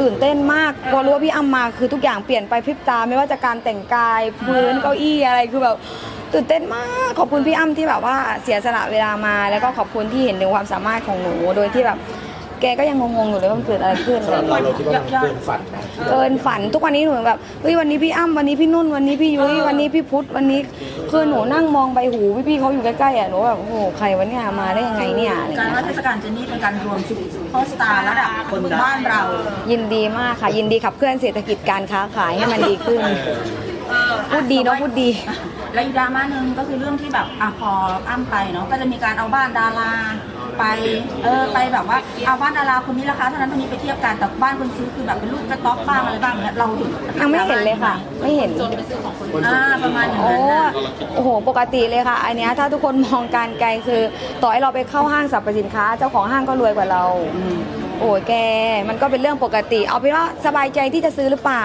ตื่นเต้นมากพอรู้ว่าพี่อ้ำมาคือทุกอย่างเปลี่ยนไปพริบตาไม่ว่าจะการแต่งกายพื้นเก้าอี้อะไรคือแบบตื่นเต้นมากขอบคุณพี่อ้ำที่แบบว่าเสียสละเวลามา แล้วก็ขอบคุณที่เห็นถึงความสามารถของหนูโดยที่แบบ แกก็ยังงงๆอยู่เลยว่ามันเกิดอะไรขึ้น สำหรับเราเราคิดว่ามันเกินฝันนะเกินฝันทุกวันนี้หนูแบบเฮ้ยวันนี้พี่อ้ำวันนี้พี่นุ่นวันนี้พี่ยุ้ยวันนี้พี่พุทธวันนี้คือหนูนั่งมองใบหูพี่ๆเขาอยู่ใกล้ๆอะหนูแบบโอ้โหใครวะเนี่ยมาได้ยังไงเนี่ยอะไรการเงี้ยว่าเทศกาลเจนนี่เป็นการรวมซุปเปอร์สตาร์ระดับบ้านเรา ยินดีมากค่ะ ยินดีขับเคลื่อนเศรษฐกิจการค้าขายให้มันดีขึ้น พูดดีเนาะพูดดี แล้วอีกดราม่าหนึ่งก็คือเรื่องที่แบบอะพออ้ำไปเนาะก็จะมีการเอาบ้านดาราไปเออไปแบบว่าเอาบ้านดาราคนนี้ราคาเท่านั้นเท่านี้ไปเทียบกันแต่บ้านคนซื้อคือแบบเป็นรูปกระต๊อบบ้างอะไรบ้างเนี่ยเราเห็นยังไม่เห็นเลยค่ะ ไม่เห็นอ่าประมาณอย่างโอ้นั้นนะโอ้โห ปกติเลยค่ะ อันเนี้ยถ้าทุกคนมองการไกลคือ ต่อให้เราไปเข้าห้างสรรพสินค้า เจ้าของห้างก็รวยกว่าเรา โอ้ยแก มันก็เป็นเรื่องปกติ เอาเป็นว่าสบายใจที่จะซื้อหรือเปล่า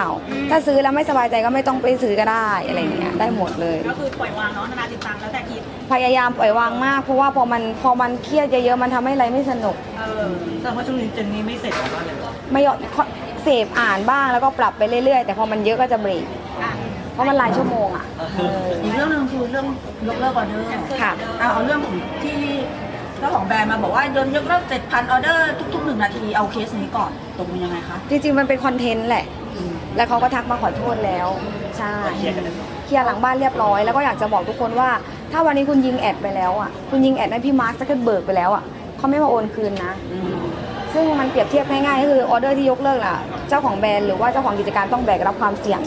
ถ้าซื้อแล้วไม่สบายใจก็ไม่ต้องไปซื้อก็ได้อะไรอย่างเงี้ยได้หมดเลย ก็คือปล่อยวางเนาะนานาติดตามแล้วแต่คิดพยายามปล่อยวางมากเพราะว่าพอมันพอมันเครียดเยอะๆมันทำให้อะไรไม่สนุก เออแต่ว่าช่วงนี้เจนนี่ไม่เสร็จแล้วบ้านเลยไม่ยอมเสพอ่านบ้างแล้วก็ปรับไปเรื่อยๆ แต่พอมันเยอะก็จะเบรกเพราะมันหลายชั่วโมงอะเอออีกเรื่องหนึ่งคือเรื่องยกเลิกออเดอร์ค่ะ เอาเอาเรื่องของที่ เจ้าของแบรนด์มาบอกว่าโดนยกเลิก7,000ออเดอร์ทุกๆหนึ่งนาทีเอาเคสนี้ก่อนตกลงยังไงคะ จริงๆ มันเป็นคอนเทนต์แหละ แล้วเขาก็ทักมาขอโทษแล้ว ใช่ เคลียร์กันแล้ว เคลียร์หลังบ้านเรียบร้อย แล้วก็อยากจะบอกทุกคนว่า ถ้าวันนี้คุณยิงแอดไปแล้วอะ คุณยิงแอดให้พี่มาร์คซักเกอร์เบิร์กไปแล้วอะเขาไม่มาโอนคืนนะ ซึ่งมันเปรียบเทียบง่ายๆก็คือออเดอร์ที่ยกเลิกล่ะ เจ้าของแบรนด์หรือว่าเจ้าของกิจการต้องแบกรับความเสี่ยง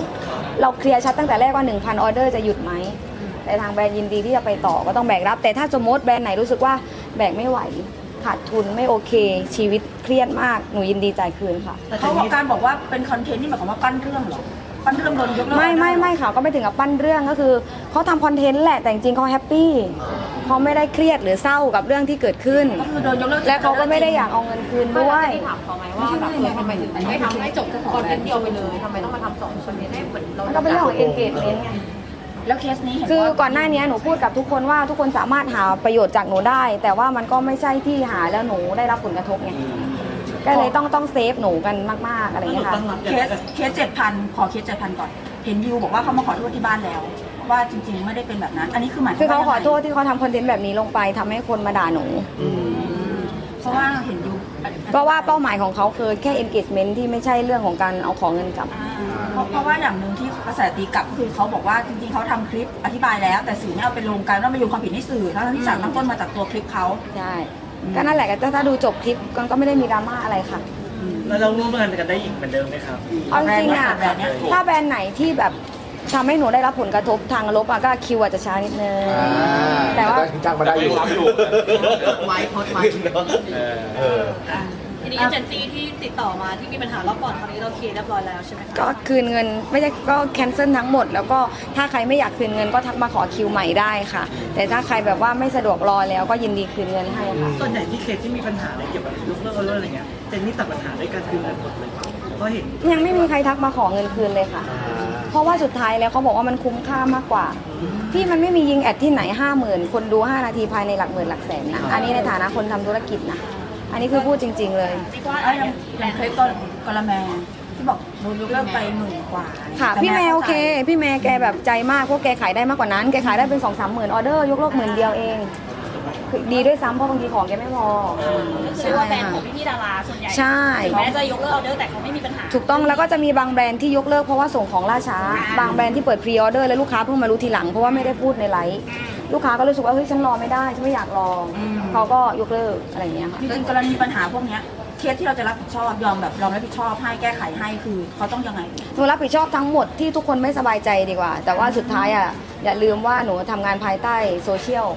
เราเคลียร์ชัดตั้งแต่แรกว่า 1,000 ออเดอร์จะหยุดไหมแต่ทางแบรนด์ยินดีที่จะไปต่อก็ต้องแบกรับ แต่ถ้าสมมติแบรนด์ไหนรู้สึกว่า แบกไม่ไหว ขาดทุนไม่โอเค ชีวิตเครียดมากหนูยินดีจ่ายคืนค่ะ แต่เจเขานบอกนี่การบอกว่าเป็นคอนเทนต์นี่หมายความว่าปั้นเรื่องเหรอปั้นเรื่องโดนยกเลิกไม่ไม่ไม่ค่ะก็ไม่ถึงกับปั้นเรื่องก็คือเขาทำคอนเทนต์แหละแต่จริงๆเขาแฮปปี้เขาไม่ได้เครียดหรือเศร้ากับเรื่องที่เกิดขึ้น ก็คือโดนยกเลิกและเขาก็ไม่ได้อยากเอาเงินคืนด้วย ถามเขาไหมว่าแบบเออทำไมถึงไม่ทำให้จบคอนเทนต์เดียวไปเลยทำไมต้องมาทำสองคอนเทนต์ให้เหมือนเรา มันก็เป็นเรื่องของ engagement ไง แล้วเคสนี้เห็นคือว่าก่อนหน้านี้หนูพูดกับทุกคนว่าทุกคนสามารถหาประโยชน์จากหนูได้ แต่ว่ามันก็ไม่ใช่ที่หาแล้วหนูได้รับผลกระทบไงก็เลยต้องต้องเซฟหนูกันมากๆอะไรอย่างเงี้ยค่ะตั้งรับเคสเคสเจ็ดพันขอเคสเจ็ดพันก่อน เห็นดิวบอกว่าเขามาขอโทษที่บ้านแล้ว ว่าจริง ๆ ไม่ได้เป็นแบบนั้น อันนี้คือหมายคือเขาขอโทษว่ที่เขาทำคอนเทนต์แบบนี้ลงไปทำให้คนมาด่าหนูยังไงเพราะว่าเห็นดิวเพราะว่าเป้าหมายของเขาคือแค่ engagement ที่ไม่ใช่เรื่องของการเอาของเงินกลับ อ่าเพราะเพราะว่าอย่างหนึ่งที่ กระแสตีกลับคือเขาบอกว่าจริงๆเขาทำคลิปอธิบายแล้ว แต่สื่อไม่เอาไปลงกันว่ามาโยนความผิดให้สื่อทั้งที่สารตั้งต้นมาจากตัวคลิปเขาใช่ก็นั่นแหละก็ถ้าดูจบคลิปมันก็ไม่ได้มีดราม่าอะไรค่ะ แล้วเราร่วมงานกันได้อีกเหมือนเดิมไหมครับ เอาจริงๆอะแบรนด์เนี้ย ถ้าแบรนด์ไหนที่แบบทำให้หนูได้รับผลกระทบทางลบอะก็คิวอาจจะช้านิดนึงอ่าแต่ว่าจ้างมาได้อยู่ ไว้โพสต์ไว้ เออ ทีนี้เอเจนซี่ที่ติดต่อมาที่มีปัญหารอบก่อนคราวนี้เราเคลียร์เรียบร้อยแล้วใช่ไหมคะก็คืนเงินไม่ใช่ก็แคนเซิลทั้งหมด แล้วก็ถ้าใครไม่อยากคืนเงินก็ทักมาขอคิวใหม่ได้ค่ะ แต่ถ้าใครแบบว่าไม่สะดวกรอแล้วก็ยินดีคืนเงินให้ค่ะ ส่วนใหญ่ที่เคสที่มีปัญหาอะไรเกี่ยวกับยกเลิกออเดอร์อะไรเงี้ยเจนนี่ตัดปัญหาด้วยการคืนเงินหมดเลยเพราะเห็นยังไม่มีใครทักมาขอเงินคืนเลยค่ะ เพราะว่าสุดท้ายแล้วเขาบอกว่ามันคุ้มค่ามากกว่าที่มันไม่มียิงแอดที่ไหนห้าหมื่นคนดู 5 นาทีภายในหลักหมื่นหลักแสนนะ อันนี้ในฐานะคนทำธุรกิจนะ อันนี้คือพูดจริง ๆ เลยไอ้ยังยังเคยก็กะละแมที่บอกโดนยกเลิกไปหมื่นกว่าค่ะแต่พี่แมวโอเคข้าใจพี่แม่แกแบบใจมากเพราะแกขายได้มากกว่านั้นแกขายได้เป็นสองสามหมื่นออเดอร์ยกเลิกหมื่นเดียวเองคือดีด้วยซ้ำเพราะบางทีของแกไม่พอก็คือว่าแบรนด์ของพี่ๆดาราส่วนใหญ่ใช่ ถึงแม้จะยกเลิกออเดอร์แต่เขาไม่มีปัญหา ถูกต้องแล้วก็จะมีบางแบรนด์ที่ยกเลิกเพราะว่าส่งของล่าช้า บางแบรนด์ที่เปิดพรีออเดอร์แล้วลูกค้าเพิ่งมารู้ทีหลังเพราะว่าไม่ได้พูดในไลฟ์ ลูกค้าก็รู้สึกว่าเฮ้ยฉันรอไม่ได้ฉันไม่อยากรออเขาก็ยกเลิกอะไรอย่างเงี้ยค่ะจริงๆกรณีปัญหาพวกเนี้ยเคสที่เราจะรับผิดชอบยอมแบบยอมรับผิดชอบให้แก้ไขให้คือเขาต้องยังไง หนูรับผิดชอบทั้งหมดที่ทุกคนไม่สบายใจดีกว่า แต่ว่าสุดท้ายอะอย่าลืมว่าหนูทำงานภายใต้โซเชียล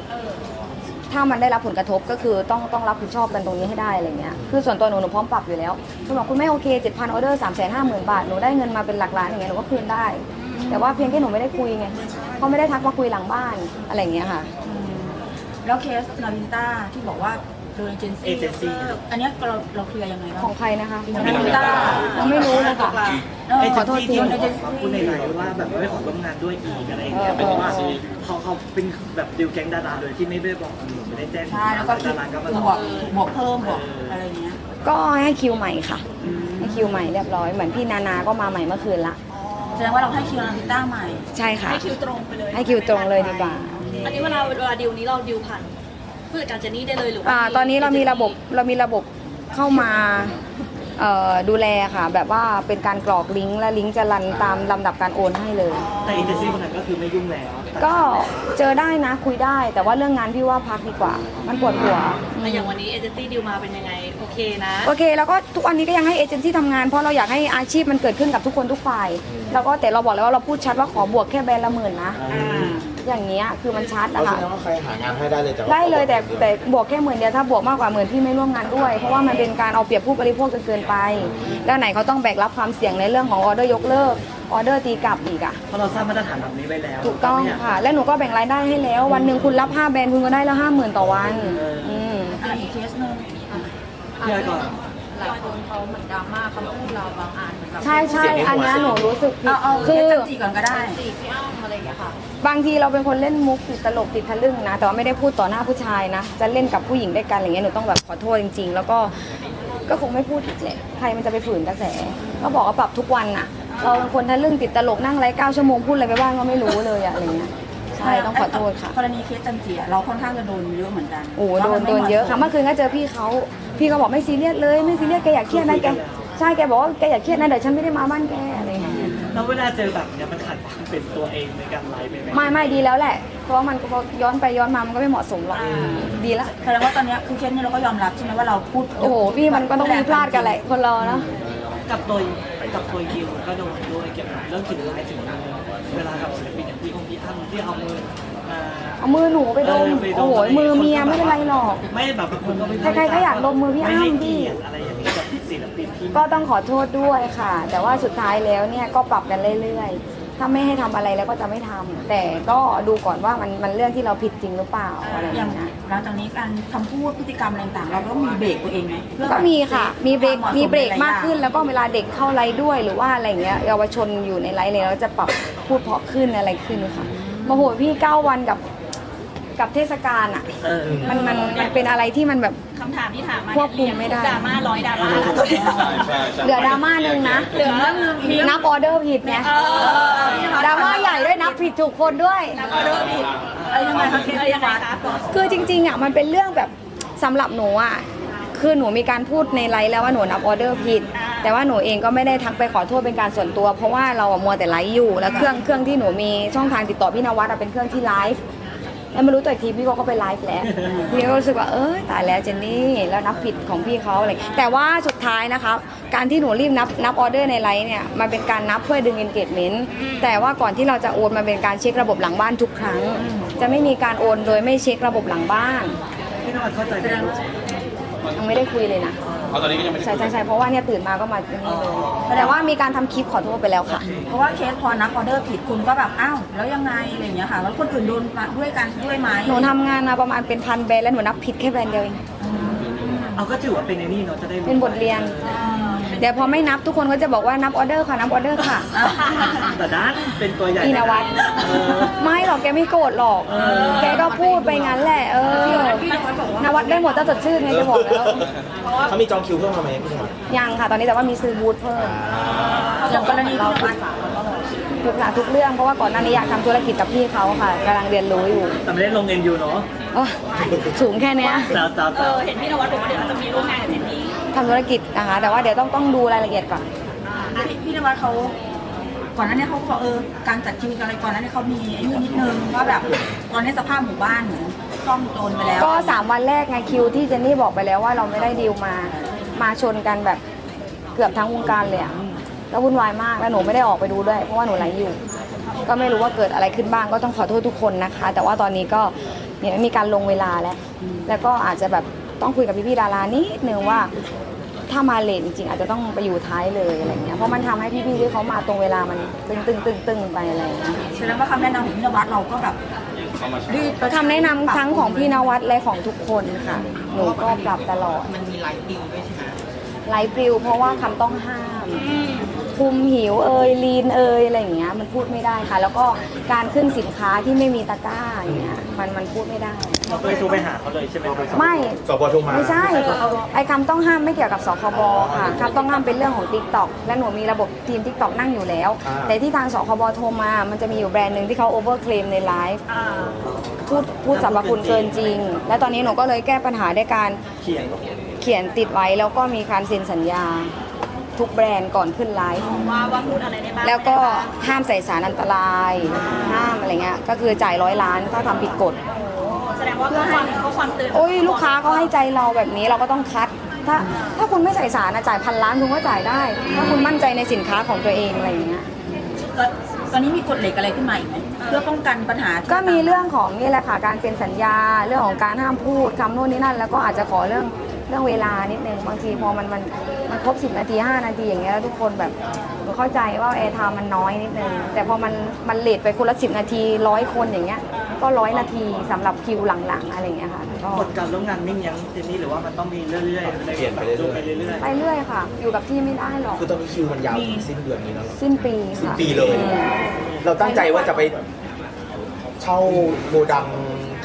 ถ้ามันได้รับผลกระทบก็คือต้องต้องรับผิดชอบกันตรงนี้ให้ได้อะไรเงี้ยคือส่วนตัวหนูหนูพร้อมปรับอยู่แล้วคุณบอกคุณไม่โอเค7,000ออเดอร์3 5 0 0 0 0บาทหนูได้เงินมาเป็นหลักล้านอย่างเงี้ยหนูก็คืนได้ แต่ว่าเพียงแค่หนูไม่ได้คุยไงเขาไม่ได้ทักมาคุยหลังบ้านอะไรอย่างเงี้ยค่ะ แล้วเคสนาวินต้าที่บอกว่าโดนเอเจนซี่เอเจนซี่อันเนี้ยเราเราเคลียร์ยังไงบ้างของใครนะคะนาวินต้ายังไม่รู้เลยค่ะ เออไอ้ขเจอนโทษซี่ที ที่เอเจนเขาซี่พูดในไลน์ว่าแบบไม่ขอร่วมงานด้วยอีกอะไรอย่างเงี้ยเออเป็นว่าเขาเขาเป็นแบบดิวแก๊งดาราโดยที่ไม่ได้บอกหนูไม่ได้แจ้งใช่แล้วก็คิดาดราก็มาบวกบวกเพิ่มบวกอะไรเงี้ยก็ให้คิวใหม่ค่ะ ให้คิวใหม่เรียบร้อย เหมือนพี่นานาก็มาใหม่เมื่อคืนละแส ดงว่าเราให้คิวนาริต้าใหม่ ใช่ค่ะ ให้คิวตรงไปเลยให้คิวตรงเลยดีกว่า อันนี้เวลาเวลาดิวนี้เราดิวผ่านผู้จัดการเจนนี่ได้เลยหรือว่าอ่าตอนนี้เรามีระบบเรามีระบบเข้ามาเอ่อดูแลค่ะ แบบว่าเป็นการกรอกลิงก์และลิงก์จะรันตามลำดับการโอนให้เลย แต่เอเจนซี่คนนั้นก็คือไม่ยุ่งแล้วแต่ก็เจอได้นะคุยได้ แต่ว่าเรื่องงานพี่ว่าพักดีกว่า มันปวดหัวแต่อย่างวันนี้เอเจนซี่ดิวมาเป็นยังไงโอเคนะ โอเค แล้วก็ทุกวันนี้ก็ยังให้เอเจนซี่ทำงานเพราะเราอยากให้อาชีพมันเกิดขึ้นกับทุกคนทุกฝ่าย แล้วก็แต่เราบอกแล้วว่าเราพูดชัดว่าขอบวกแค่แบรนด์ละหมื่นนะ อ่า อย่างเงี้ยคือมันชัดเรานะแสคะดงว่าใครหางานให้ได้เลยแต่ว่าได้เลยแต่แต่บวกแค่หมื่นเดียวถ้าบวกมากกว่าหมื่นพี่ไม่ร่วมงานด้วย เพราะว่ามันเป็นการเอาเปรียบผู้บริโภคจนเกินไป แล้วไหนเขาต้องแบกรับความเสี่ยงในเรื่องของออเดอร์ยกเลิกออเดอร์ตีกลับอีกอะเพราะเราสร้างมาตรฐานแบบนี้ไว้แล้วถูกต้องไม่ยาค่ะ และหนูก็แบ่งรายได้ให้แล้ว วันหนึ่งคุณรับ5แบรนด์คุณก็ได้แล้วห้าหมื่นต่อวันเอออืม อะอีกเคสหนึงพี่อ้อยก่อน หลายคนเขาเหมือนดราม่าคำพูดเราบางอันเหมือนแบบ ใช่ใช่อันเนี้ยหนูรู้สึกผิเอาดเอาเคคืสอจันจีก่อนก็ได้จีบพี่อ้ำอะไรอย่างเงี้ยค่ะบางทีเราเป็นคนเล่นมุกติดตลกติดทะลึ่งนะ แต่ว่าไม่ได้พูดต่อหน้าผู้ชายนะ จะเล่นกับผู้หญิงด้วยกันอะไรเงี้ยหนูต้องแบบขอโทษจริง ๆ แล้วก็ก็คงไม่พูดอีกแหละใครมันจะไปฝืนกระแส ก็บอกว่าปรับทุกวันน่ะเราเป็นคนทะลึ่งติดตลกนั่งไลฟ์เก้าชั่วโมงพูดอะไรไปบ้างก็ไม่รู้เลยอะอะไรเงี้ยใช่ต้องขอโทษค่ะ กรณีเคสจันจีอะเราค่อนข้างจะโดนเยอะเหมือนกันโอ้โหโดนโดนเยอะค่ะเมื่อคืนก็เจอพี่เขาพี่เขาบอกไม่ซีเรียสเลยไม่ซีเรียสแกอยากเครียดนะแก ใช่แกบอกว่าแกอยากเครียดนะเดี๋ยวฉันไม่ได้มาบ้านแกอะไรเงี้ย แล้วเวลาเจอแบบเนี้ยมันขัดความเป็นตัวเองในการไลฟ์ไหมไม่ไม่ดีแล้วแหละ เพราะว่ามันก็ย้อนไปย้อนมามันก็ไม่เหมาะสมหรอกดีละ แสดงว่าตอนเนี้ยคือเคสนี้เราก็ยอมรับใช่ไหมว่าเราพูดโอ้โหพี่มันก็ต้องมีพลาดกันแหละคนเราเนาะ กับตัวกับตัวคิวก็โดนด้วยเกี่ยวกับเรื่องถึงไลฟ์ถึงมือเวลากับศิลปินอย่างพี่คงพี่อ้ำที่เอามือมาเอามือหนูไปดม เไปโอ้โห มือเมียไม่เป็นไรหรอก ไม่แบบคนก็ไม่ใครๆก็อยากดมมือพี่อ้ำไม่ให้พี่เกียรติอะไรอย่างนี้กับ ศิลปินที่ก็ต้องขอโทษด้วยค่ะ แต่ว่าสุดท้ายแล้วเนี่ยก็ปรับกันเรื่อยๆ ถ้าไม่ให้ทำอะไรแล้วก็จะไม่ทำแต่ก็ดูก่อนว่ามันมันเรื่องที่เราผิดจริงหรือเปล่าอะไรออย่าย่างงเงี้ย หลังจากนี้การคำพูดพฤติกรรมอะไรต่างๆเราก็มีเบรกตัวเองไหมเพื่อก็มีค่ะ มีเบรก ควาหาะสมีเบรกหลยๆมากขึ้นอย่งแล้วก็เวลาเด็กเข้าไลฟ์ด้วย หรือว่าอะไรเงี้ย เยาวชนอยู่ในไลฟ์เลยเราจะปรับพูดเพราะขึ้นอะไรขึ้นค่ะโมโหพี่เก้าวันกับ กับเทศกาลอะเออ มันมันมันเป็นอะไรที่มันแบบ คำถามที่ถามมาควบคุมไม่ได้ ดราม่าร้อยดราม่าเหลือดราม่าหนึ่งนะเหลือเรื่องหนึงมีนับออเดอร์ผิดไงเออดราม่าใหญ่ด้วยนับผิดถูกคนด้วยนับออเดอร์ผิดเอ้ยยังไงคะเคสเออที่ยังไงวัดคะคือจริงๆอะมันเป็นเรื่องแบบสำหรับหนูอะคือหนูมีการพูดในไลฟ์แล้วว่าหนูนับออเดอร์ผิด แต่ว่าหนูเองก็ไม่ได้ทักไปขอโทษเป็นการส่วนตัว เพราะว่าเราอะมัวแต่ไลฟ์อยู่แล้วเครื่องเครื่องที่หนูมีช่องทางติดต่อพี่นวัดอะเป็นเครื่องที่ไลฟ์ แล้วมารู้ตัวอีกทีพี่เขาก็ไปไลฟ์แล้วพี่ก็รู้สึกว่าเออตายแล้วเจนนี่แล้วนับผิดของพี่เขาอะไรแต่ว่าสุดท้ายนะคะการที่หนูรีบนับนับออเดอร์ในไลฟ์เนี่ยมันเป็นการนับเพื่อดึง engagement แต่ว่าก่อนที่เราจะโอนมันเป็นการเช็คระบบหลังบ้านทุกครั้ง จะไม่มีการโอนโดยไม่เช็คระบบหลังบ้านพี่นวัดเข้าใจไหมยังไม่ได้คุยเลยนะ เอาตอนนี้ก็ยังไม่ได้ใช่ใช่ใช่เพราะว่าเนี่ยตื่นมาก็มาที่นี่เลยแต่ว่ามีการทำคลิปขอโทษไปแล้วค่ะ เพราะว่าเคสพอนับออเดอร์ผิดคุณก็แบบอ้าวแล้วยังไงอะไรอย่างเงี้ยค่ะ แล้วคนอื่นโดนมาด้วยกันด้วยไหมหนูทำงานมาประมาณเป็นพันแบรนด์แล้วหนูนับผิดแค่แบรนด์เดียวเอง เอาก็ถือว่าเป็นในนี่เนาะจะได้รู้เป็นบทเรียน เดี๋ยวพอไม่นับทุกคนก็จะบอกว่านับออเดอร์ค่ะนับออเดอร์ค่ะ แต่ด้านเป็นตัวใหญ่พี่นวัดเออ ไม่หรอกแกไม่โกรธหรอก เออ แกก็พูดไปงั้นแหละเออพี่นวัดบอกว่านวัดได้หมดจะสดชื่นไงจะบอกแล้วเขามีจองคิวเพิ่มมาไหมพี่หมอยังค่ะ ตอนนี้แต่ว่ามีซื้อบูธเพิ่มอย่างกรณีที่นวัดปรึกษาทุกเรื่องเพราะว่าก่อนหน้านี้อยากทำธุรกิจกับพี่เขาค่ะกำลังเรียนรู้อยู่แต่ไม่ได้ลงเงินอยู่เนาะโอ้สูงแค่เนี้ย สาวสาวเออเห็นพี่นวัดบอกว่าเดี๋ยวเราจะมีร่วมงานกับเจนนี่ ทำธุรกิจนะคะ แต่ว่าเดี๋ยวต้องต้องดูรายละเอียดก่อนพี่พี่นวัดเขาก่อนหน้านี้เขาก็บอกเออการจัดคิวอะไรก่อนหน้านี้เขามีไอ้นี่นิดนึงว่าแบบตอนนี้สภาพหมู่บ้านเหมือนซ่อมโจรไปแล้วก็ 3 วันแรกไงคิวที่เจนนี่บอกไปแล้วว่าเราไม่ได้ดีลมา มาชนกันแบบเกือบทั้งวงการเลยอะแล้ววุ่นวายมากแล้วหนูไม่ได้ออกไปดูด้วย เพราะว่าหนูไลฟ์อยู่ ก็ไม่รู้ว่าเกิดอะไรขึ้นบ้างก็ต้องขอโทษทุกคนนะคะ แต่ว่าตอนนี้ก็เนี่ยมีการลงเวลาแล้ว แล้วก็อาจจะแบบ ต้องคุยกับพี่ๆดารานิดนึงว่า ถ้ามาเลทจริงๆอาจจะต้องไปอยู่ท้ายเลยอะไรเงี้ยเพราะมันทำให้พี่ๆที่เขามาตรงเวลามันตึงตึงตึงตึงๆไปอะไรอย่างเงี้ยแสดงว่าคำแนะนำของพี่นวัดเราก็แบบรีบคำแนะนำทั้งของพี่นวัดและของทุกคนค่ะ หนูก็ปรับตลอด มันมีไลฟ์ดิวด้วยใช่ไหมไหลปลิวเพราะว่าคำต้องห้าม คุมหิวเอยลีนเอยอะไรอย่างเงี้ยมันพูดไม่ได้ค่ะ แล้วก็การขึ้นสินค้าที่ไม่มีตะกร้าอย่างเงี้ยมันมันพูดไม่ได้ เราเคยโทรไปหาเขาเลยใช่ไหมไม่ สบโทรมาไม่ใช่ ไอ้คำต้องห้ามไม่เกี่ยวกับสคบค่ะคำต้องห้ามเป็นเรื่องของ t ิ k t o k และหนูมีระบบทีม t ิ k t o k นั่งอยู่แล้วแต่ที่ทางสคบโทรมา มันจะมีอยู่แบรนด์หนึ่งที่เขาโอเวอร์เคลมในไลฟ์พูดพูดสรรพคุณเกินจริง และตอนนี้หนูก็เลยแก้ปัญหาด้วยการเขียนเขียนติดไว้แล้วก็มีการเซ็นสัญญา ทุกแบรนด์ก่อนขึ้นไลฟ์ว่าว่าพูดอะไรได้บ้างแล้วก็ห้ามใส่สารอันตราย ห้ามอะไรเงี้ยก็คือจ่ายร้อยล้านถ้าทำผิดกฎแสดงว่าข้อความข้อความเตือนโอ้ยลูกค้าเขาให้ใจเราแบบนี้เราก็ต้องคัด ถ้าถ้าคุณไม่ใส่สารนะจ่ายพันล้านคุณก็จ่ายได้ ถ้าคุณมั่นใจในสินค้าของตัวเองอะไรอย่างเงี้ยตอนตอนนี้มีกฎเหล็กอะไรขึ้นมาอีกไหมเพื่อป้องกันปัญหาที่ก็มีเรื่องของนี่แหละค่ะการเซ็นสัญญา เรื่องของการห้ามพูดคำโน่นนี่นั่น แล้วก็อาจจะขอเรื่องเรื่องเวลานิดนึงบางทีพอมันมันมันครบ 10 นาที 5 นาทีอย่างเงี้ยแล้วทุกคนแบบเข้าใจว่าแอร์ไทม์มันน้อยนิดนึงแต่พอมันมันเลทไปคนละ 10 นาทีร้อยคนอย่างเงี้ยก็ร้อยนาทีสำหรับคิวหลังๆอะไรอย่างเงี้ยค่ะก็กฎการร่วมงานนิ่งยังเจนนี่หรือว่ามันต้องมีเรื่อยๆเปลี่ยนไปเรื่อยๆไปเรื่อยไปเรื่อยค่ะ อยู่กับที่ไม่ได้หรอกคือตอนนี้คิวมันยาวถึงสิ้นเดือนนี้แล้วเหรอ สิ้นปีสิ้นค่ะปีเลยเราตั้งใจว่าจะไปเช่าโกดัง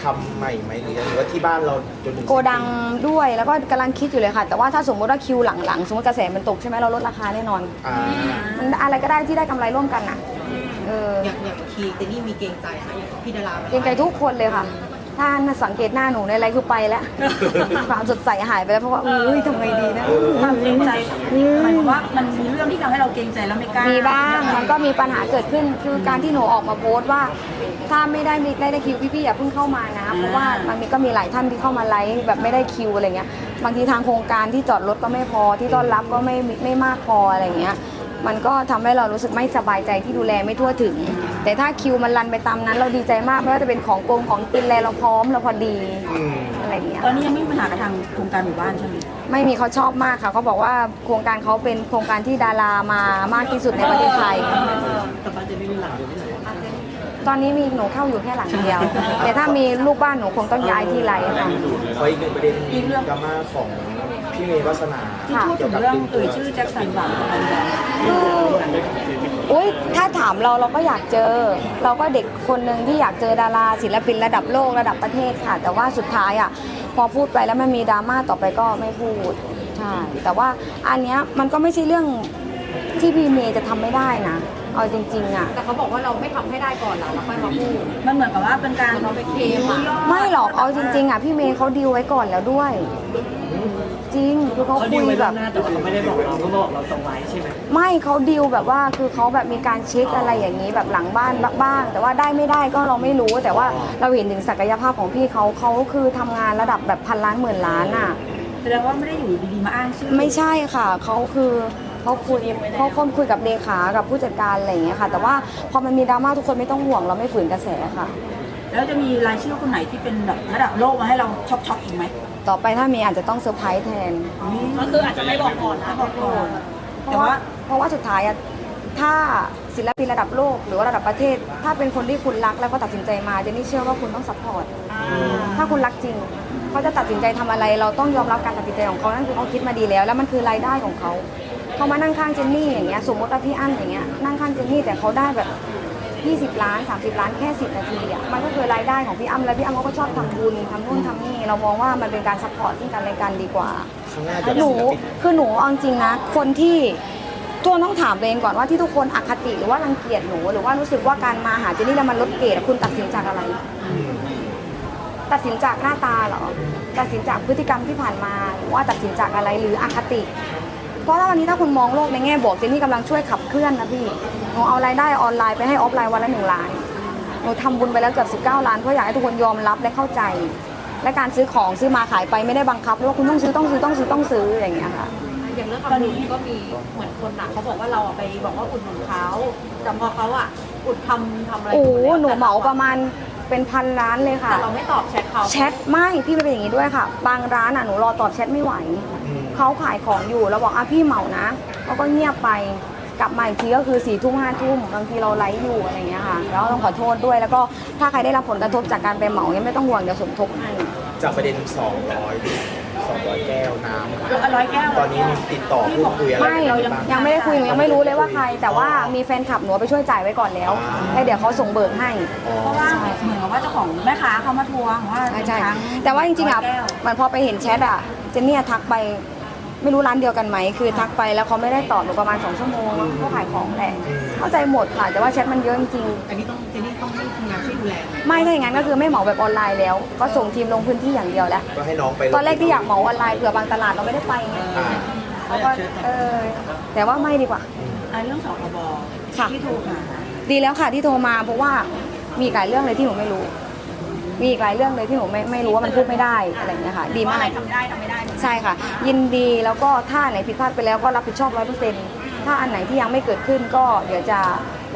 ทำใหม่ไหมหรือหรือว่าที่บ้านเราจนถึงโกดังด้วยแล้วก็กำลังคิดอยู่เลยค่ะ แต่ว่าถ้าสมมติว่าคิวหลังๆ สมมติกระแสมันตกใช่ไหมเราลดราคาแน่นอน อ่ามันอะไรก็ได้ที่ได้กำไรร่วมกันนะเอออย่างอย่างคีเจนนี่มีเกรงใจนะอย่างพี่ดาราเกรงใจทุกคนเลยค่ะ ถ้าสังเกตหน้าหนูในอะไรคือไปแล้ว ความสดใสหายไปแล้วเพราะว่าอุ้ยทำไงดีนะ ความเกรงใจหมายถึงว่ามันมีเรื่องที่ทำให้เราเกรงใจแล้วไม่กล้ามีมีบ้างมันก็มีปัญหาเกิดขึ้นคือการที่หนูออกมาโพสต์ว่า ถ้าไม่ได้มีได้ได้คิวพี่ๆอย่าเพิ่งเข้ามานะ เพราะว่ามันมีก็มีหลายท่านที่เข้ามาไลฟ์แบบไม่ได้คิวอะไรเงี้ยบางทีทางโครงการที่จอดรถก็ไม่พอที่ต้อนรับก็ไม่ไม่มากพออะไรเงี้ย มันก็ทำให้เรารู้สึกไม่สบายใจที่ดูแลไม่ทั่วถึง แต่ถ้าคิวมันรันไปตามนั้น เราดีใจมากไม่ว่าจะเป็นของโกงของกินอะไรเราพร้อมเราพอดีอืมอะไรเงี้ยตอนนี้ยังไม่มีปัญหากับทางโครงการหมู่บ้านใช่ไหมไม่มีเขาชอบมากค่ะเขาบอกว่าโครงการเขาเป็นโครงการที่ดารามามากที่สุดในประเทศไทยๆแต่บ้านเจนนี่มีหลังอยู่ที่ไหนตอนนี้มีหนูเข้าอยู่แค่หลังเดียว แต่ถ้ามีลูกบ้านหนูคงต้องย้ายที่ไรค่ะขออีกหนึ่งประเด็นดราม่าของ พี่เมย์วัฒนาที่พูดถึงเรื่องเอ่ยชื่อแจ็คสันหวังอะไรอย่างเงี้ยอุ้ยถ้าถามเราเราก็อยากเจอ เราก็เด็กคนหนึ่งที่อยากเจอดาราศิลปินระดับโลกระดับประเทศค่ะ แต่ว่าสุดท้ายอะพอพูดไปแล้วมันมีดราม่าต่อไปก็ไม่พูดใช่แต่ว่าอันเนี้ยมันก็ไม่ใช่เรื่องที่พี่เมย์จะทำไม่ได้นะเอาจริงๆอะ แต่เขาบอกว่าเราไม่ทำให้ได้ก่อนเหรอแล้วค่อยมาพูดมันเหมือนกับว่าเป็นการเราไปเคลมอะ ไม่หรอกเอาจริงๆอะพี่เมย์เขาดีลไว้ก่อนแล้วด้วย จริงคือเขาเขาคุดียไว้แบล่วบ งหน้าแต่ว่าเขาไม่ได้บอกเราเขาบอกเราตรงไว้ใช่ไหมไม่เขาดีลแบบว่าคือเขาแบบมีการเช็คอะไรอย่างนี้แบบหลังบ้านบ้าง แต่ว่าได้ไม่ได้ก็เราไม่รู้ แต่ว่าเราเห็นถึงศักยภาพของพี่เขาเขาคือทำงานระดับแบบพันล้านหมื่นล้านอะ แสดงว่าไม่ได้อยู่ดีๆมาอ้างชื่อไม่ใช่ค่ะเขาคือเขาคุยเขาคนคุยกับเลขากับผู้จัดการอะไรอย่างเงี้ยค่ะ แต่ว่าพอมันมีดราม่าทุกคนไม่ต้องห่วงเราไม่ฝืนกระแสค่ะ แล้วจะมีรายชื่อคนไหนที่เป็นแบบระดับโลกมาให้เราช็อกๆอีกไหม ต่อไปถ้ามีอาจจะต้องเซอร์ไพรส์แทน ก็คืออาจจะไม่บอกก่อนนะบอกก่อน เพแต่ราะว่าว่า เพราะว่าสุดท้ายอะถ้าศิลปินระดับโลกหรือว่าระดับประเทศ ถ้าเป็นคนที่คุณรักแล้วก็ตัดสินใจมาเจนนี่เชื่อว่าคุณต้องซัพพอร์ตถ้าคุณรักจริงเขาจะตัดสินใจทำอะไร เราต้องยอมรับการตัดสินใจของเขานั่นคือเขาคิดมาดีแล้ว แล้วมันคือรายได้ของเขาเขามานั่งข้างเจนนี่อย่างเงี้ยสมมติว่าพี่อั้นอย่างเงี้ยนั่งข้างเจนนี่แต่เขาได้แบบ 20 ล้าน 30 ล้านแค่ 10 นาทีอะมันก็คือรายได้ของพี่อ้ำแล้วพี่อ้ำเขาก็ชอบทำบุญทำนู่นทำนี่เรามองว่ามันเป็นการซัพพอร์ตซึ่งกันและกันดีกว่า ข้างหน้าจะหนูศิลปินคือหนูเอาจริงนะ คนที่ตัวต้องถามตัวเองก่อนว่าที่ทุกคนอคติหรือว่ารังเกียจหนูหรือว่ารู้สึกว่าการมาหาเจนนี่แล้วมันลดเกรดอะคุณตัดสินจากอะไร ตัดสินจากหน้าตาเหรอ ตัดสินจากพฤติกรรมที่ผ่านมาหรือว่าตัดสินจากอะไรหรืออคติ เพราะถ้าวันนี้ถ้าคุณมองโลกในแง่บวกเจนนี่กำลังช่วยขับเคลื่อนนะพี่หนูเอารายได้ออนไลน์ไปให้ออฟไลน์วันละหนึ่งล้านหนูทำบุญไปแล้วเกือบ19 ล้านเพราะอยากให้ทุกคนยอมรับและเข้าใจ และการซื้อของซื้อมาขายไปไม่ได้บังคับเลยว่าคุณต้องซื้อต้องซื้อต้องซื้อต้องซื้ออย่างเงี้ยค่ะ อย่างเรื่องทำบุญก็มีเหมือนคนหนักเขาบอกว่าเราอะไปบอกว่าอุดหนุนเขาแต่พอเขาอะอุดทำทำอะไรโอ้โหยู่แล้วหนูเหมาประมาณเป็นพันล้านเลยค่ะแต่เราไม่ตอบแชทเขาแชทไม่พี่ไม่เป็นอย่างนี้ด้วยค่ะ บางร้านอะหนูรอตอบแชทไม่ไหวอืม เขาขายของอยู่เราบอกอะพี่เหมานะเขาก็เงียบไปกลับมาอีกทีก็คือสี่ทุ่มห้าทุ่มบางทีเราไลฟ์อยู่อะไรอย่างเงี้ยค่ะ แล้วต้องขอโทษด้วยแล้วก็ถ้าใครได้รับผลกระทบจากการไปเหมาเนี่ยไม่ต้องห่วงเดี๋ยวสมทบให้จากประเด็น200 200แก้วน้ำร้อยแก้วตอนนี้มีติดต่อพูดคุยอะไรไม่กันบ้างยังไม่ได้คุยหนูยังไม่รู้เลยว่าใคร แต่ว่ามีแฟนคลับหนูเอาไปช่วยจ่ายไว้ก่อนแล้วอ่าแล้วเดี๋ยวเขาส่งเบิกให้อ๋อเพราะว่าเหมือนกับว่าเจ้าของแม่ค้าเขามาทวงว่าใช่ใช่เป็นครั้งแต่ว่าจริงๆอะร้ยแก้วมันพอไปเห็นแชทอะเจนเนี่ยทักไป ไม่รู้ร้านเดียวกันไหมคือทักไปแล้วเขาไม่ได้ตอบหนูประมาณสองชั่วโมงเขาขายของแหละเข้าใจหมดค่ะแต่ว่าแชทมันเยอะจริงอันนี้ต้องเจนนี่ต้องให้ทีมงานช่วยดูแลไหมๆไม่ถ้าอย่างนั้นก็คือไม่เหมาแบบออนไลน์แล้ว ก็ส่งทีมลงพื้นที่อย่างเดียวแล้วก็ให้น้องไปตอนแรกที่อยากเหมาออนไลน์เผื่อบางตลาดเราไม่ได้ไปไงอ่าเขาก็เออแต่ว่าไม่ดีกว่าอะเรื่องสคบค่ะที่โทรหาดีแล้วค่ะที่โทรมาเพราะว่ามีอีกหลายเรื่องเลยที่หนูไม่รู้ มีอีกหลายเรื่องเลยที่หนูไม่ไม่รู้ว่ามันพูดไม่ได้อะไรอย่างเงี้ยค่ะ ดีว่าอะมากไรทำได้ทำไม่ได้ใช่ค่ะ ยินดีแล้วก็ถ้าอันไหนผิดพลาดไปแล้วก็รับผิดชอบร้อยเปอร์เซ็นต์ถ้าอันไหนที่ยังไม่เกิดขึ้นก็เดี๋ยวจะ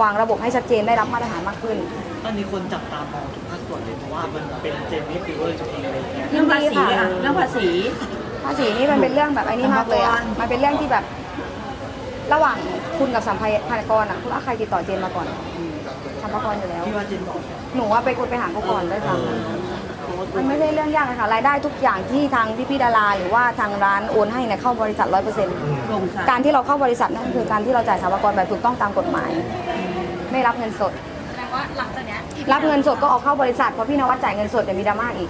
วางระบบให้ชัดเจนได้รับมาตรฐานมากขึ้น ตอนนี้คนจับตามองทุกภาคส่วนเลยเพราะว่ามันเป็นเจนนี่ฟีเวอร์จริงๆอะไรอย่างเงี้ย เรื่องภาษียินดีอะค่ะเรื่องภาษี ภาษีนี่มันเป็นเรื่องแบบไอ้นี่มากเลยอะสัมภาระมันเป็นเรื่องที่แบบ ระหว่างคุณกับสัมภากรอะคุณว่าใครติดต่อเจนมาก่อน สัมภากรอยู่แล้ว ที่ว่าเจนบอกหนูว่าไปกดไปหาเขาก่อนด้วยซ้ำมันไม่ใช่เรื่องยากเลยค่ะรายได้ทุกอย่างที่ทางพี่พี่ๆดาราหรือว่าทางร้านโอนให้เนี่ยเข้าบริษัทร้อยเปอร์เซ็นต์โปร่งใสการที่เราเข้าบริษัทนั่นคือการที่เราจ่ายสรรพากรแบบถูกต้องตามกฎหมาย ไม่รับเงินสดแสดงว่าหลังจากเนี้ยรับเงินสดก็เอาเข้าบริษัทเพราะพี่นวัดจ่ายเงินสดแต่มีดราม่าอีก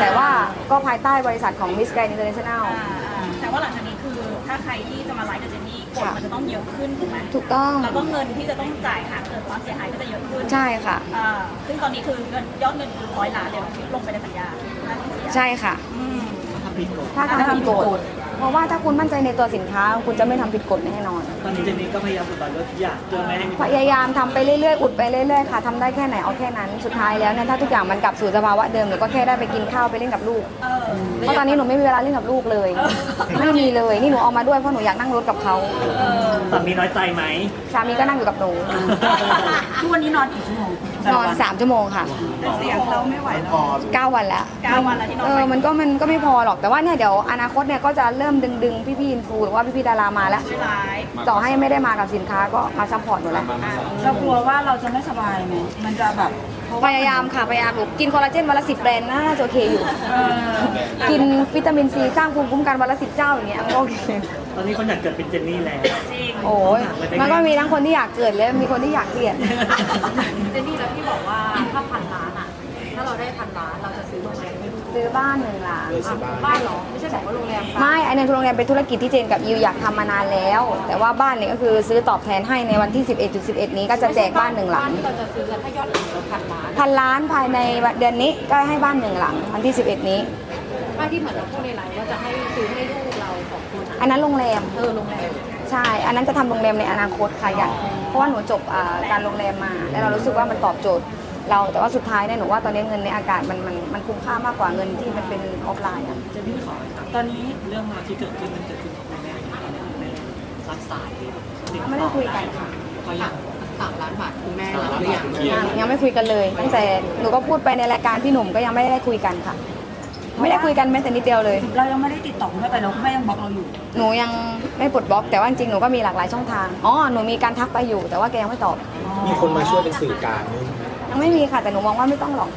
แต่ว่าก็ภายใต้บริษัทของ Miss Grand International อ่าอ่าแต่ว่าหลังจากนี้คือถ้าใครที่จะมาไลฟ์กับเจน นี่กดค่ะมันจะต้องเยอะขึ้นถูกไหมถูกต้อง แล้วก็เงินที่จะต้องจ่ายหากเกิดความเสียหายก็จะเยอะขึ้นใช่ค่ะ อ่าซึ่งตอนนี้คือเงินยอดเงินคือร้อยล้านเลยที่ลงไปในสัญญาค่าที่เสียใช่ค่ะ อืมทำผิดกฎถ้าทำผิดกฎ เพราะว่าถ้าคุณมั่นใจในตัวสินค้า คุณจะไม่ทำผิดกฎแน่นอน ตอนนี้เจนนี่ก็พยายามอุดรถทุกอย่างเพื่อไม่ให้มีพยายามทำไปเรื่อยๆ อุดไปเรื่อยๆ ค่ะทำได้แค่ไหนเอาแค่นั้น สุดท้ายแล้วเนี่ยถ้าทุกอย่างมันกลับสู่สภาวะเดิมหนูก็แค่ได้ไปกินข้าวไปเล่นกับลูก เออเพราะตอนนี้หนูไม่มีเวลาเล่นกับลูกเลย ไม่มีเลย นี่หนูเอามาด้วยเพราะหนูอยากนั่งรถกับเขา สามีน้อยใจไหม สามีก็นั่งอยู่กับหนู ทุกวันนี้นอนกี่ชั่วโมง นอนสามชั่วโมงค่ะเสียงเราไม่ไหวแล้วเก้าวันแล้วเก้าวันแล้วที่นอนเออมันก็มันก็ไม่พอหรอกแต่ว่าเนี่ยเดี๋ยวอนาคตเนี่ยก็จะเริ่มดึงดึงๆพี่ๆอินฟูหรือว่าพี่ๆดารามาแล้วช่วยไลฟ์ต่อให้ไม่ได้มากับสินค้าก็มาซัพพอร์ตหนูแล้ว เรากลัวว่าเราจะไม่สบายไหมมันจะแบบเพราะพว่ายายามค่ะพยายามหนูกินคอลลาเจนวันละสิบแบรนด์น่าจะโอเคอยู่ กินวิตามินซีสร้างภูมิคุ้มกันวันละสิบเจ้าอย่างเงี้ยมันก็โอเคตอนนี้คนอยากเกิดเป็นเจนนี่แล้ว จริงโอ้ยมันก็มีทั้งคนที่อยากเกิดและมีคนที่อยากเกลียด เจนนี่แล้วพี่บอกว่าถ้าพันล้านอะ ถ้าเราได้พันล้านเราจะ ซื้อโรงแรมให้ลูกซื้อบ้านหนึ่งหลังเลยสิบ้าน บ้านเหรอ ไม่ใช่บอกว่าโรงแรมปะไม่อันนี้โรงแรมเป็นธุรกิจที่เจนกับยิวอยากทำมานานแล้ว แต่ว่าบ้านเนี่ยก็คือซื้อตอบแทนให้ในวันที่ 11.11 นี้ก็จะแจกบ้านหนึ่งหลังบ้านที่เราจะซื้อถ้ายอดถึงเราพันล้านพันล้านภายในเดือนนี้ก็ให้บ้านหนึ่งหลังวันที่ 11 นี้ บ้านที่เหมือนเราพูดในไลน์ว่าจะให้ซื้อให้ลูกเราสองคนอันนั้นโรงแรม เออโรงแรม ใช่ อันนั้นจะทำโรงแรมในอนาคตค่ะอยากเพราะว่าหนูจบอ่าการโรงแรมมา แล้วเรารู้สึกว่ามันตอบโจทย์ เราแต่ว่าสุดท้ายเนี่ยหนูว่าตอนนี้เงินในอากาศมันมันมันคุ้มค่ามากกว่าเงินที่มันเป็นออฟไลน์อะเจนนี่ขอถามตอนนี้เรื่องราวที่เกิดขึ้นมันเกิดขึ้นกับคุณแม่ตอนนี้คุณแม่รับสายติดต่อไม่ได้คุยกันค่ะเขาอยากสามล้านบาทคุณแม่รับหรือยังยังยังไม่คุยกันเลย ตั้งแต่หนูก็พูดไปในรายการพี่หนุ่มก็ยังไม่ได้คุยกันค่ะ ไม่ได้คุยกันแม้แต่นิดเดียวเลย เรายังไม่ได้ติดต่อคุณแม่ไปแล้วคุณแม่ยังบล็อกเราอยู่ หนูยังไม่ปลดบล็อก แต่ว่าจริงๆหนูก็มีหลากหลายช่องทางอ๋อหนูมีการทักไปอยู่ แต่ว่าแกยังไม่ตอบ มีคนมาช่วยเป็นสื่อกลางด้วยยัง ไม่มีค่ะแต่หนูมองว่าไม่ต้องหรอก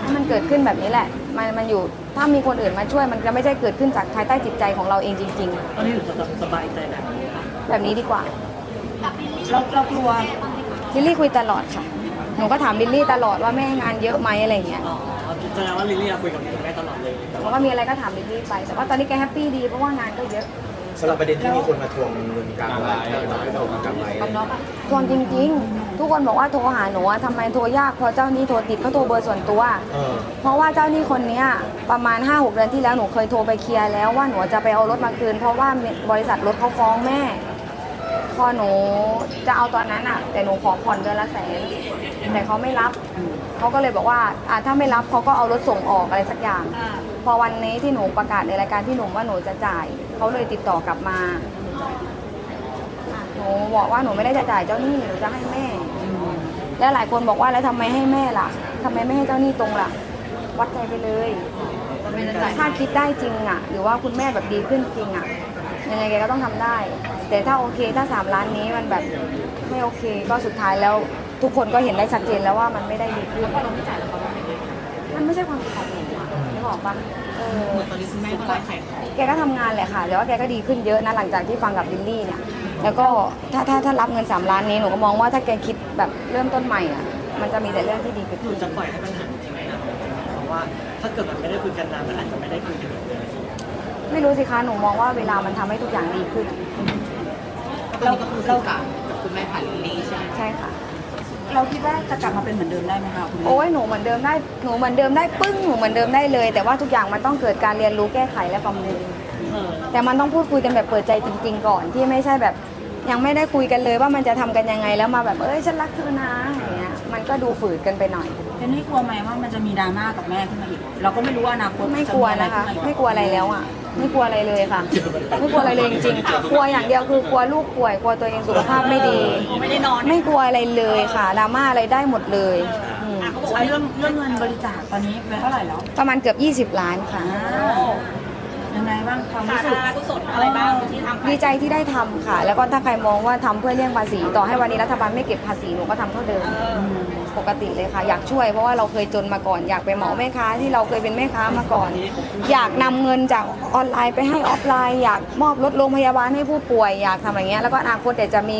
ให้มันเกิดขึ้นแบบนี้แหละ มันมันอยู่ถ้ามีคนอื่นมาช่วย มันจะไม่ใช่เกิดขึ้นจากภายใต้จิตใจของเราเองจริง ตอนนี้หนูสบายใจแบบนี้ค่ะๆ แบบนี้ดีกว่าเราเรากลัวลิลลี่คุยตลอดค่ะ หนูก็ถามลิลลี่ตลอดว่าแม่งานเยอะไหมอะไรอย่างเงี้ย อ๋อแสดงว่าลิลลี่คุยกับคุณแม่ตลอดเลยแต่แล้วว่าก็มีอะไรก็ถามลิลลี่ไป แต่ว่าตอนนี้แกแฮปปี้ดีเพราะว่างานก็เยอะ สำหรับประเด็นที่มีคนมาทวงเงินกลางไลน์ให้น้องให้เรามากลางไลน์กับน้องปะทวงจริง ๆ ทุกคนบอกว่าโทรหาหนูอะทำไมโทรยากเพอเจ้าหนี้โทรติดเขาโทรเบอร์ส่วนตัวเออเพราะว่าเจ้าหนี้คนเนี้ยประมาณ 5-6 เดือนที่แล้วหนูเคยโทรไปเคลียร์แล้วว่าหนูจะไปเอารถมาคืน เพราะว่าบริษัทรถเขาฟ้องแม่ พอหนูจะเอาตอนนั้นอะแต่หนูขอผ่อนเดือนละแสนแต่เขาไม่รับเขาก็เลยบอกว่าอะถ้าไม่รับเขาก็เอารถส่งออกอะไรสักอย่าง อ่าพอวันนี้ที่หนูประกาศในรายการที่หนูว่าหนูจะจ่าย เขาเลยติดต่อกลับมา หนูบอกว่าหนูไม่ได้จะจ่ายเจ้าหนี้หนูจะให้แม่ แล้วหลายคนบอกว่าแล้วทำไมให้แม่ล่ะทำไมไม่ให้เจ้าหนี้ตรงล่ะ วัดใจไปเลยไม่ได้จ่ายถ้าคิดได้จริงอะ หรือว่าคุณแม่แบบดีขึ้นจริงอะ ยังไงแกก็ต้องทำได้ แต่ถ้าโอเคถ้าสามล้านนี้มันแบบไม่โอเคก็สุดท้ายแล้วทุกคนก็เห็นได้ชัดเจนแล้วว่ามันไม่ได้ดีขึ้นพอเราไม่จ่ายแล้วเขาทำยังไงมันไม่ใช่ความผิดของหนู อะนึกออกปะเออเหมือนตอนนี้คุณแม่ก็ไลฟ์ขายของแกก็ทำงานแหละค่ะแต่ว่าแกก็ดีขึ้นเยอะนะหลังจากที่ฟังกับลิลลี่เนี่ย แล้วก็ถ้าถ้าถ้ารับเงิน3ล้านนี้หนูก็มองว่าถ้าแกคิดแบบเริ่มต้นใหม่อะ มันจะมีแต่เรื่องที่ดีเกิดหนูขึ้นจะปล่อยให้ปัญหามันทิ้งไว้นานเพราะว่าถ้าเกิดมันไม่ได้คุยกันนานมันอาจจะไม่ได้คุยกันอีกเลยไม่รู้สิคะหนูมองว่าเวลามันทำให้ทุกอย่างดีขึ้นเราเราคุณแม่ผ่านลิลลี่ใช่ไหม ใช่ค่ะ เราคิดว่าจะกลับมาเป็นเหมือนเดิมได้ไหมคะคุณแม่ โอ้ยหนูเหมือนเดิมได้หนูเหมือนเดิมได้ปึ้งหนูเหมือนเดิมได้เลย แต่ว่าทุกอย่างมันต้องเกิดการเรียนรู้แก้ไขและประเมินเออแต่มันต้องพูดคุยกันแบบเปิดใจจริง ๆ ก่อนที่ไม่ใช่แบบยังไม่ได้คุยกันเลยว่ามันจะทำกันยังไงแล้วมาแบบเอ้ยฉันรักเธอนะอย่างเงี้ยมันก็ดูฝืดกันไปหน่อย เจนนี่กลัวไหมว่ามันจะมีดราม่ากับแม่ขึ้นมาอีก เราก็ไม่รู้ว่าอนาคตไม่กลัวนะคะไม่กลัวอะไรแล้วอะ ไม่กลัวอะไรเลยค่ะ ไม่กลัวอะไรเลยจริงๆกลัวอย่างเดียวคือกลัวลูกป่วยกลัวตัวเองสุขภาพไม่ดี ไม่ได้นอนไม่กลัวอะไรเลยค่ะดราม่าอะไรได้หมดเลยอืมเขาบอกว่าเรื่องเรื่องเงินบริจาคตอนนี้ไปเท่าไหร่แล้ว ประมาณเกือบ 20 ล้านค่ะอ้าว ยังไงบ้างความสารู้สึก ธารณกุศลอะไรบ้างที่ทำไปดีใจที่ได้ทำค่ะ แล้วก็ถ้าใครมองว่าทำเพื่อเลี่ยงภาษี ต่อให้วันนี้รัฐบาลไม่เก็บภาษีหนูก็ทำเท่าเดิมปกติเลยค่ะ อยากช่วยเพราะว่าเราเคยจนมาก่อน อยากไปเหมาแม่ค้าที่เราเคยเป็นแม่ค้ามาก่อน อยากนำเงินจากออนไลน์ไปให้ออฟไลน์ อยากมอบรถโรงพยาบาลให้ผู้ป่วย อยากทำอะไรเงี้ยแล้วก็อนาคตเดี๋ยวจะมี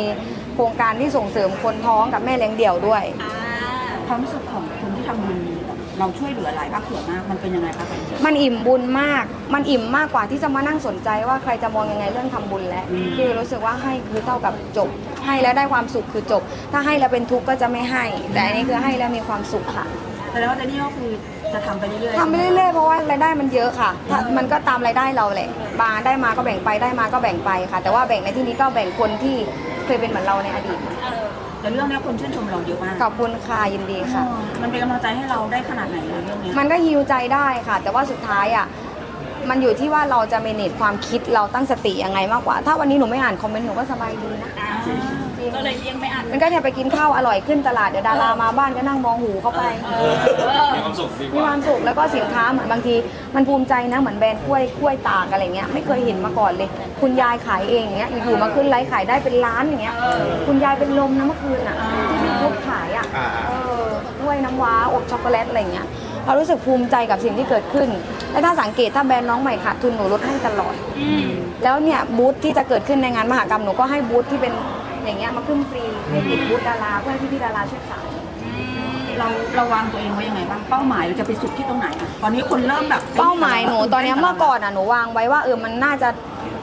โครงการที่ส่งเสริมคนท้องกับแม่เลี้ยงเดี่ยวด้วยความรู้สึกของคนที่ทำบุญ เราช่วยเหลือหลายภาคส่วนมาก มันเป็นยังไงคะตอนนี้ มันอิ่มบุญมาก มันอิ่มมากกว่าที่จะมานั่งสนใจว่าใครจะมองยังไงเรื่องทำบุญแล้วคือรู้สึกว่าให้คือเท่ากับจบ ให้แล้วได้ความสุขคือจบ ถ้าให้แล้วเป็นทุกข์ก็จะไม่ให้ แต่อันนี้คือให้แล้วมีความสุขค่ะแสดงว่าเจนนี่ก็คือจะทำไปเรื่อยๆทำไปเรื่อยๆเพราะว่ารายได้มันเยอะค่ะถ้ามันก็ตามรายได้เราแหละบางได้มาก็แบ่งไปได้มาก็แบ่งไปค่ะ แต่ว่าแบ่งในที่นี้ก็แบ่งคนที่เคยเป็นเหมือนเราในอดีต แต่เรื่องเนี้ยคนชื่นชมเราเยอะมากขอบคุณค่ะยินดีค่ะมันเป็นกำลังใจให้เราได้ขนาดไหนในเรื่องเนี้ยมันก็ฮิวใจได้ค่ะ แต่ว่าสุดท้ายอะมันอยู่ที่ว่าเราจะเมเนจความคิดเราตั้งสติยังไงมากกว่า ถ้าวันนี้หนูไม่อ่านคอมเมนต์หนูก็สบายดีนะจริง ก็เลยเลี่ยงไม่อ่านมันก็เนี่ยไปกินข้าวอร่อยขึ้นตลาดเดี๋ยวดารามาบ้านก็นั่งมองหูเข้าไป มีความสุขดีกมีว่าความสุขแล้วก็สินค้าเหมือนบางทีมันภูมิใจนะเหมือนแบรนด์กล้วยกล้วยตากอะไรเงี้ยไม่เคยเห็นมาก่อนเลย คุณยายขายเองเงี้ยอยู่ๆมาขึ้นไลฟ์ขายได้เป็นล้านอย่างเงี้ยคุณยายเป็นลมนะเมื่อคืนอะที่พี่ทุกขายอะอ่า เออกล้วยน้ำว้าอบช็อกโกแลตอะไรเงี้ยเรารู้สึกภูมิใจกับสิ่งที่เกิดขึ้น และถ้าสังเกตถ้าแบรนด์น้องใหม่ขาดทุนหนูลดให้ตลอดแล้วเนี่ยบูธที่จะเกิดขึ้นในงานมหกรรมหนูก็ให้บูธที่เป็น อย่างเงี้ยมาขึ้นฟรีให้ติดบูธดาราเพื่อให้พี่ๆดาราช่วยขาย เราเราวางตัวเองไว้ยังไงบ้างเป้าหมายเราจะไปสุดที่ตรงไหนอะตอนนี้คนเริ่มแบบเป้าหมายหนูตอนเนี้ยเมื่อก่อนอะหนูวางไว้ว่าเออมันน่าจะ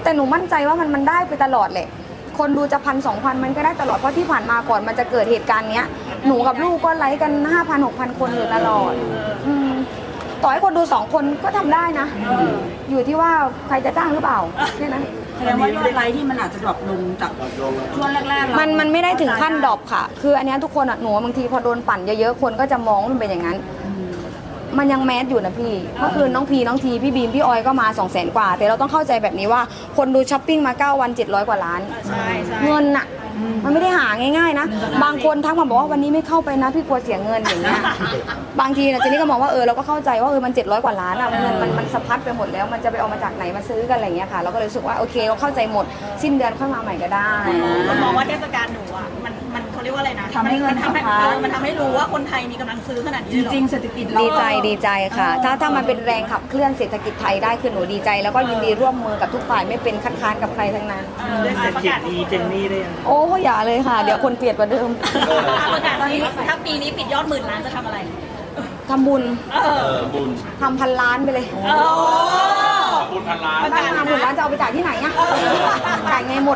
แต่หนูมั่นใจว่ามันมันได้ไปตลอดแหละคนดูจะพันสองพันมันก็ได้ตลอดเพราะที่ผ่านมาก่อนมันจะเกิดเหตุการณ์เนี้ยหนูกับลูกก็ไลค์กันห้าพันหกพันคนอยู่ตลอดอืมต่อให้คนดูสองคนก็ทำได้นะอยู่ที่ว่าใครจะจ้างหรือเปล่าแค่นั้น แสดงว่ายอดไลค์ที่มันอาจจะดรอปลงจากช่วงแรกๆเรามันมันไม่ได้ถึงขั้นดรอปค่ะ คืออันเนี้ยทุกคนอะหนูบางทีพอโดนปั่นเยอะๆคนก็จะมองว่ามันเป็นอย่างนั้น มันยังแมสอยู่นะพี่เมื่อคืนน้องพีน้องทีพี่บีมพี่ออยก็มา2 0 0 0 0 0กว่า แต่เราต้องเข้าใจแบบนี้ว่าคนดูช้อปปิ้งมา 9 วัน 700 กว่าล้าน ใช่ใช่เงินน่ะ มันไม่ได้หาง่ายๆนะ บางคนทักมาบอกว่าวันนี้ไม่เข้าไปนะพี่กลัวเสียเงินอย่างเงี้ย บางทีนะเจนนี่ก็มองว่าเออเราก็เข้าใจว่าเออมัน700กว่าล้านอะเงินมันมันสะพัดไปหมดแล้วมันจะไปเอามาจากไหนมาซื้อกันอะไรเงี้ยค่ะ เราก็เลยรู้สึกว่าโอเคเราเข้าใจหมดสิ้นเดือนค่อยมาใหม่ก็ได้ก็มองว่าเทศกาลหนูอะมันมัน เขาเรียกว่าอะไรนะทำให้เงินมัทำให้สะพัด เออมันทำให้รู้ว่าคนไทยมีกำลังซื้อขนาดนี้จเลยเหอ ริงๆเศรษฐกิจเราดีใจดีใจค่ะ ถ้าถ้ามันเป็นแรงขับเคลื่อนเศรษฐกิจไทยได้คือหนูดีใจ แล้วก็ยินดีร่วมมือกับทุกฝ่ายไม่เป็นคัดค้านกับใครทั้งนั้นได้เศรษฐกิจดีเจนนี่ได้ยังโอ้อย่าเลยค่ะ เดี๋ยวคนเกลียดกว่าเดิมประกาศนี้ถ้าปีนี้ปิดยอดหมื่นล้านจะทำอะไร ทำบุญเอเอออบุญทำพันล้านไปเลยโอ้บุญพันล้าน ถ้าทำหมื่นล้านจะเอาไปจ่ายที่ไหนอะจ่ายไงหมด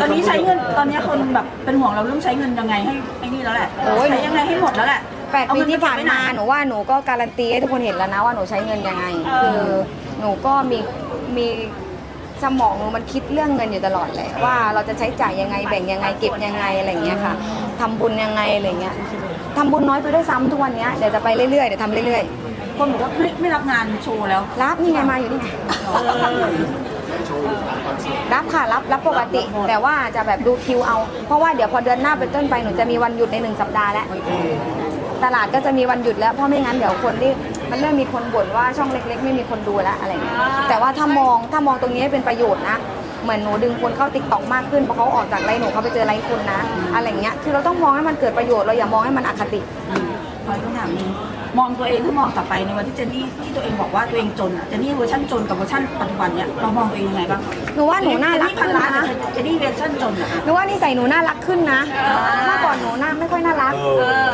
ตอนนี้ใช้เงินตอนนี้คนแบบเป็นห่วงเราเรื่องใช้เงินยังไงให้ไอ้นี่แล้วแหละโอ้ย ใช้ยังไงให้หมดแล้วแหละแปดเอปีเงิที่ผ่านไปเก็บไว้มาไหหนูว่าหนูก็การันตีให้ทุกคนเห็นแล้วนะว่าหนูใช้เงินยังไง คือหนูก็มีมีสมองหนูมันคิดเรื่องเงินอยู่ตลอดเลยว่าเราจะใช้จ่ายยังไงแบ่งยังไงเก็บยังไงอะไรอย่างเงี้ยค่ะทำบุญยังไงอะไรเงี้ยทำบุญน้อยไปด้วยซ้ำทุกวันเนี้ยเดี๋ยวจะไปเรื่อยๆเดี๋ยวทำเรื่อยคนบอกว่าไม่ไม่รับงานโชว์แล้วๆรับนี่ไงมาอยู่นี่ไง รับค่ะรับรับปกติ แต่ว่าจะแบบดูคิวเอา เพราะว่าเดี๋ยวพอเดือนหน้าเป็นต้นไปหนูจะมีวันหยุดในหนึ่งสัปดาห์แล้วตลาดก็จะมีวันหยุดแล้วเพราะไม่งั้นเดี๋ยวคนที่มันเริ่มมีคนบ่นว่าช่องเล็ก ๆ ไม่มีคนดูแล้วอะไรเงี้ยแต่ว่าถ้ามองถ้ามองตรงนี้ให้เป็นประโยชน์นะเหมือนหนูดึงคนเข้าติ๊กต็อกมากขึ้นเพราะเขาออกจากไลน์หนูเขาไปเจอไลน์คุณนะ อะไรเงี้ยคือเราต้องมองให้มันเกิดประโยชน์เราอย่ามองให้มันอคติขอคำถามหนึง มองตัวเองถ้ามองกลับไปในวันที่เจนนี่ที่ตัวเองบอกว่าตัวเองจนอะเจนนี่เวอร์ชันจนกับเวอร์ชันปัจจุบันเนี่ยเรามองตัวเองยังไงบ้างหนูว่าหนูน่ารักเจนนี่พันขึ้นล้านนะแต่เจนนี่เวอร์ชันจนอะ หนูว่านิสัยหนูน่ารักขึ้นนะ เมื่อก่อนหนูน่าไม่ค่อยน่ารักเออ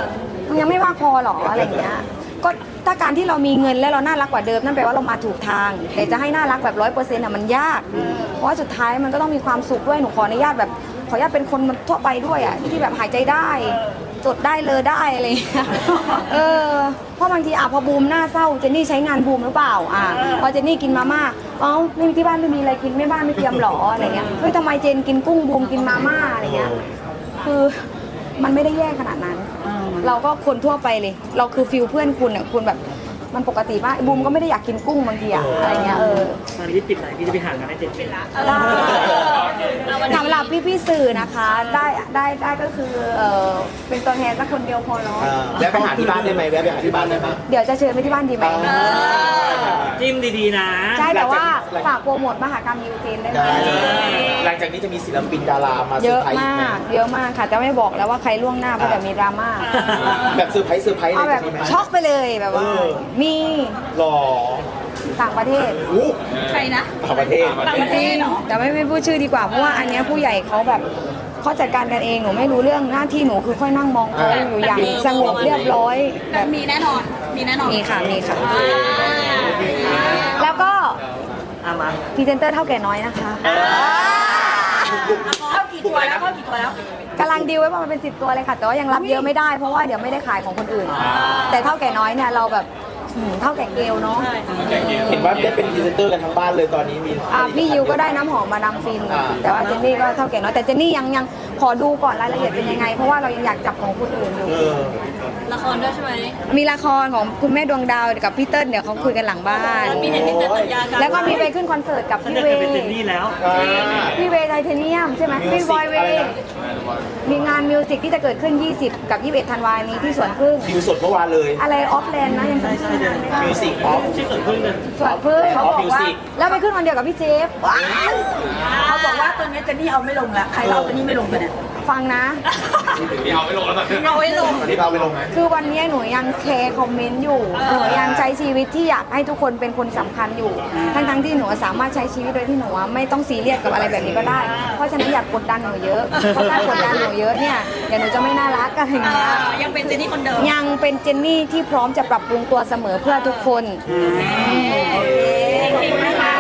มันยังไม่มากพอหรออะไรอย่างเงี้ย ก็ถ้าการที่เรามีเงินและเราน่ารักกว่าเดิมนั่นแปลว่าเรามาถูกทาง แต่จะให้น่ารักแบบร้อยเปอร์เซ็นต์อะมันยาก เพราะว่าสุดท้ายมันก็ต้องมีความสุขด้วย หนูขออนุญาตแบบขออนุญาตเป็นคนทั่วไปด้วยอะที่แบบหายใจได้ จดได้เลยได้อะไรอย่างเงี้ยเออเพราะบางทีอะพอบูมหน้าเศร้าเจนนี่ใช้งานบูมหรือเปล่าอะพอเจนนี่กินมาม่าเอ้าไม่มีที่บ้านไม่มีอะไรกินไม่บ้านไม่เตรียมหรออะไรเงี้ยเฮ้ยทำไมเจนกินกุ้งบูมกินมาม่าอะไรเงี้ยคือมันไม่ได้แย่ขนาดนั้น เราก็คนทั่วไปเลย เราคือฟิลเพื่อนคุณอะคุณแบบ มันปกติมากบูมก็ไม่ได้อยากกินกุ้งบางทีอะอะไรเงี้ยเออ ตอนนี้ปิดไหนพี่จะไปหางานให้เจ็ดปีสำหรับพี่พี่ๆสื่อนะคะได้ได้ได้ก็คือเออเป็นตัวแทนสักคนเดียวพอเนาะอ่าแวะไปหาที่บ้านได้ไหมแวะไปหาที่บ้านได้ไหม เดี๋ยวจะเชิญไปที่บ้านดีไหมอ่าจิ้มดีๆนะ ใช่แต่ว่าหลังจากฝากโปรโมทมหากรรมยูเจนได้ไหม ได้หลัง จากนี้จะมีศิลปินดารามาเซเยอร์อะไพรส์อีกมาไหมกเยอะมากค่ะ แต่ไม่บอกแล้วว่าใครล่วงหน้าเพราะเดี๋ยวมีดราม่าแบบเซอร์ไพรส์เซอร์ไพรส์เลเอายแบจะบมีไหม ช็อกไปเลยแบบว่า เออ มีหล่อต่างประเทศอู้ใครนะ ต่างประเทศ ต่างประเทศเหรอ แต่ไม่ไม่พูดชื่อดีกว่าเพราะว่าอันเนี้ยผู้ใหญ่เขาแบบเขาจัดการกันเองหนูไม่รู้เรื่องหน้าที่หนูคือค่อยนั่งมองเขาอยู่อย่างสงบเรียบร้อยแบบมีแน่นอน มีแน่นอนมีค่ะมีค่ะแล้วก็อามาพรีเซนเตอร์เท่าแก่น้อยนะคะ เข้ากี่ตัวแล้วเข้ากี่ตัวแล้วกำลังดีลไว้ประมาณเป็นสิบตัวเลยค่ะ แต่ว่ายังรับเยอะไม่ได้เพราะว่าเดี๋ยวไม่ได้ขายของคนอื่น แต่เท่าแก่น้อยเนี่ยเราแบบอืมเท่าแก่เกลเนาะเห็นว่าได้เป็นพรีเซนเตอร์กันทั้งบ้านเลยตอนนี้มีอ่าพี่ยิวก็ได้น้ำหอมมาดามฟินอ่าแต่ว่าเจนนี่ก็เท่าแก่น้อยแต่เจนนี่ยังยังขอดูก่อนรายละเอียดเป็นยังไง เพราะว่าเรายังอยากจับของคนอื่นอยู่ เออ ละครด้วยใช่ไหมมีละครของคุณแม่ดวงดาวกับพี่เติ้ลเดี๋ยวเขาคุยกันหลังบ้าน มีเห็นมีเซ็นสัญญากันแล้วก็มีไปขึ้นคอนเสิร์ตกับฉันพี่ได้เวเคยเป็นเจนย์นี่แล้วอ่า พี่เวย์ไทเทเนียมใช่ไหม Music พี่บอยเวอะไรย์นะ มีงานมิวสิกที่จะเกิดขึ้น 20 กับ 21 ธันวาคมนี้ที่สวนพึ่งคิวสดเมื่อวานเลยอะไรออฟแลนด์นะยังใช่ใช่เดือนมิวสิกออฟชื่อส่วนพึ่งเลยสวนพึ่งเขาบอกว่า Music แล้วไปขึ้นวันเดียวกับพี่เจฟว้ายเขาบอกว่าตัวเนี้ยเจนนี่เอาไม่ลงแล้วใครเล่าเจนนี่ไม่ลงกันเนี่ย ฟังนะ นี่เอาไม่ลงแล้วตอนนี้เอาไว้ลงวันนี้เราไปลงไหมคือวันนี้หนูยังแคร์คอมเมนต์อยู่ หนูยังใช้ชีวิตที่อยากให้ทุกคนเป็นคนสำคัญอยู่ ทั้งทั้งๆที่หนูสามารถใช้ชีวิตโดยที่หนูไม่ต้องซีเรียสกับอะไรแบบนี้ก็ได้ เพราะฉะนั้นอยากกดดันหนูเยอะ เพราะถ้ากดดันหนูเยอะเนี่ยเดี๋ยวหนูจะไม่น่ารักอะไรอย่างเงี้ย ยังเป็นเจนนี่คนเดิม ยังเป็นเจนนี่ที่พร้อมจะปรับปรุงตัวเสมอเพื่อทุกคนขอบคุณนะคะ